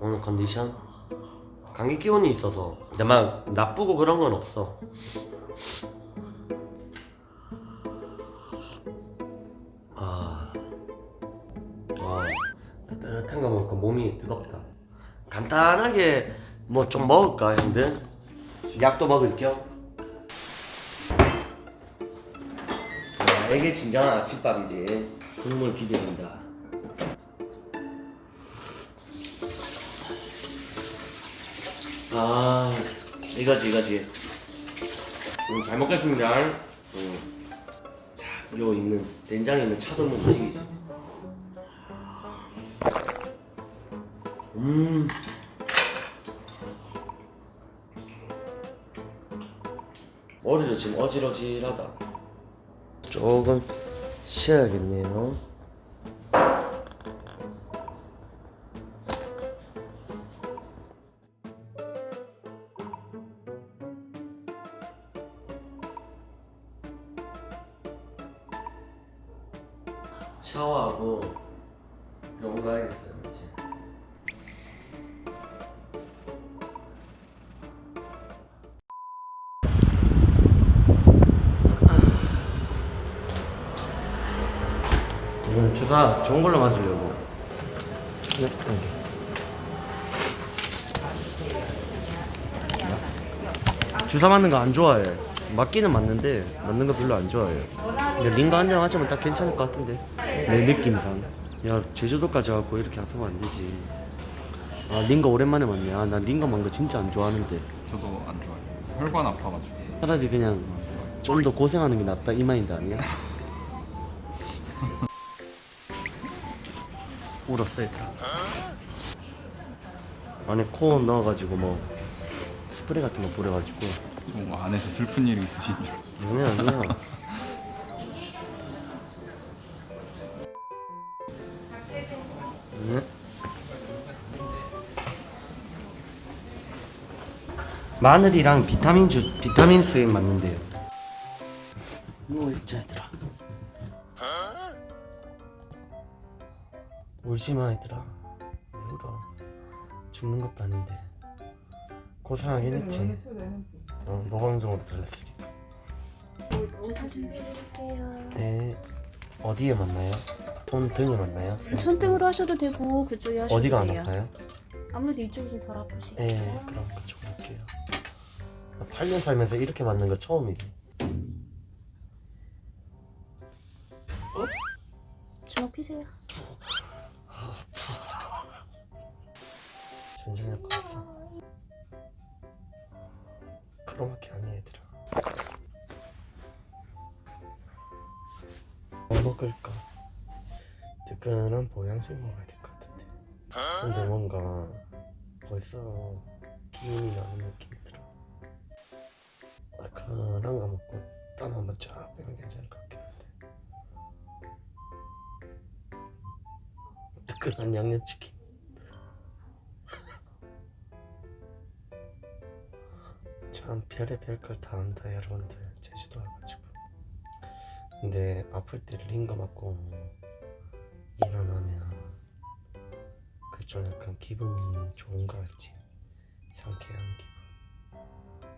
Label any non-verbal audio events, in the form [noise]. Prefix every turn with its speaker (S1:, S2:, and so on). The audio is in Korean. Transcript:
S1: 오늘 컨디션? 감기 기운이 있어서. 근데 막 나쁘고 그런 건 없어. 아, 아 따뜻한 거 먹고 몸이 뜨겁다. 간단하게 뭐 좀 먹을까 형들? 약도 먹을 겸? 아, 이게 진정한 아침밥이지. 국물 기대된다 아 이거지 이거지. 음, 잘 먹겠습니다. 음. 자, 요 있는 된장에 있는 차돌면 튀기죠. 음. 머리도 지금 어질어질하다. 조금 쉬어야겠네요 샤워하고 병원 가야겠어요 이제 이건 주사 좋은 걸로 맞으려고. 네. 주사 맞는 거 안 좋아해 맞기는 맞는데 맞는 거 별로 안 좋아해요. 근데 링거 한장 맞으면 딱 괜찮을 것 같은데. 내 느낌상. 야 제주도까지 와갖고 이렇게 아프면 안 되지. 아 링거 오랜만에 맞네. 아난 링거 맞는 거 진짜 안 좋아하는데.
S2: 저도 안 좋아해요. 혈관 아파가지고.
S1: 차라리 그냥 좀 더 고생하는 게 낫다 이 마인드 아니야? [laughs] 울었어 얘들아. 안에 코 넣어가지고 뭐 스프레이 같은 거 뿌려가지고
S2: 뭔가 안에서 슬픈 일이 있으신 줄.
S1: 아니야 아니야 네. 마늘이랑 비타민 주 비타민 수액 맞는데요. 누워 있자 얘들아. 울지 마 얘들아. 왜 울어? 죽는 것도 아닌데. 고생하긴 했지. 어, 노방종으로 들렸으니까.
S3: 주사 준비해드릴게요.
S1: 네. 어디에 맞나요? 손 등에 맞나요?
S3: 손등으로 하셔도 되고 그쪽에 하셔도
S1: 어디가 안
S3: 돼요.
S1: 아파요?
S3: 아무래도 이쪽이 좀 덜 아프시죠?
S1: 네, 그럼 그쪽 할게요. 8년 살면서 이렇게 맞는 거 처음이래.
S3: 주먹 피세요.
S1: 전쟁할 것 같아. 크로마키 아니야 얘들아. 뭐 먹을까? 뜨끈한 보양식 먹어야 될 것 같은데. 근데 뭔가 벌써 기운이 나는 느낌이 들어. 얼큰한 거 먹고 땀 한번 쫙 빼면 괜찮을 것 같긴 한데. 뜨끈한 양념치킨. 난 별의별 걸다 안다 여러분들 제주도 와가지고 근데 아플 때 링거 맞고 일어나면 그좀 약간 기분이 좋은 거 알지? 상쾌한 기분